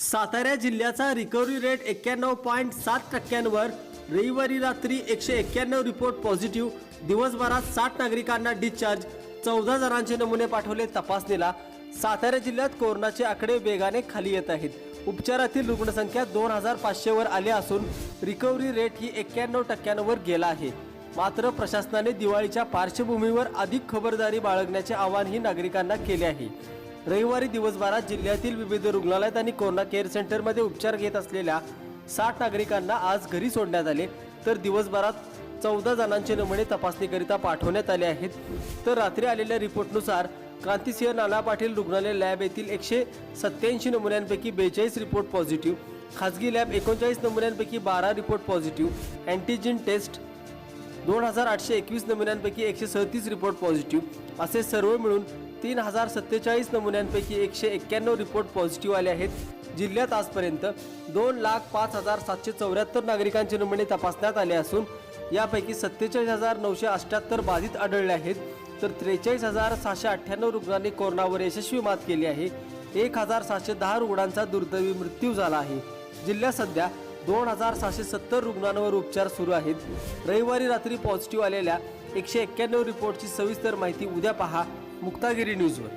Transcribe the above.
सातारा जिल्ह्याचा recovery rate एक्क्याण्णव point सात टक्क्यांवर. रविवारी रात्री एकशे एक्क्याण्णव रिपोर्ट पॉझिटिव्ह दिवसभरात साठ नागरिकांना डिस्चार्ज चौदा जणांचे नमुने पाठवले तपासणीला. सातारा जिल्ह्यात कोरोनाचे आकडे वेगाने खाली येत आहेत. उपचारातील रुग्णसंख्या दोन हजार पाचशेवर आली असून रिकव्हरी रेट ही एक्क्याण्णव टक्क्यांवर गेला आहे. मात्र प्रशासनाने दिवाळीच्या पार्श्वभूमीवर अधिक खबरदारी बाळगण्याचे आवाहनही नागरिकांना केले आहे. रविवारी दिवसभरात जिल्ह्यातील विविध रुग्णालयात आणि कोरोना केअर सेंटरमध्ये उपचार घेत असलेल्या साठ नागरिकांना आज घरी सोडण्यात आले. तर दिवसभरात चौदा जणांचे नमुने तपासणीकरिता पाठवण्यात आले आहेत. तर रात्री आलेल्या रिपोर्टनुसार क्रांतिसिंह नाना पाटील रुग्णालय लॅब येथील एकशे सत्त्याऐंशी नमुन्यांपैकी बेचाळीस रिपोर्ट पॉझिटिव्ह खाजगी लॅब एकोणचाळीस नमुन्यांपैकी बारा रिपोर्ट पॉझिटिव्ह अँटीजिन टेस्ट दोन हजार आठशे एकवीस नमुन्यांपैकी एकशे सदतीस रिपोर्ट पॉझिटिव्ह असे सर्व मिळून तीन हजार सत्तेचाळीस नमुन्यांपैकी एकशे एक्क्याण्णव रिपोर्ट पॉझिटिव्ह आले आहेत. जिल्ह्यात आजपर्यंत दोन लाख पाच हजार सातशे चौऱ्याहत्तर नागरिकांचे नमुने तपासण्यात आले असून यापैकी सत्तेचाळीस हजार नऊशे अठ्ठ्याहत्तर बाधित आढळले आहेत. तर त्रेचाळीस हजार सहाशे अठ्ठ्याण्णव रुग्णांनी कोरोनावर यशस्वी मात केली आहे. एक हजार सहाशे दहा रुग्णांचा दुर्दैवी मृत्यू झाला आहे. जिल्ह्यात सध्या दोन हजार सहाशे सत्तर रुग्णांवर उपचार सुरू आहेत. रविवारी रात्री पॉझिटिव्ह आलेल्या एकशे एक्क्याण्णव रिपोर्टची सविस्तर माहिती उद्या पहा. मुक्तागिरी न्यूजवर.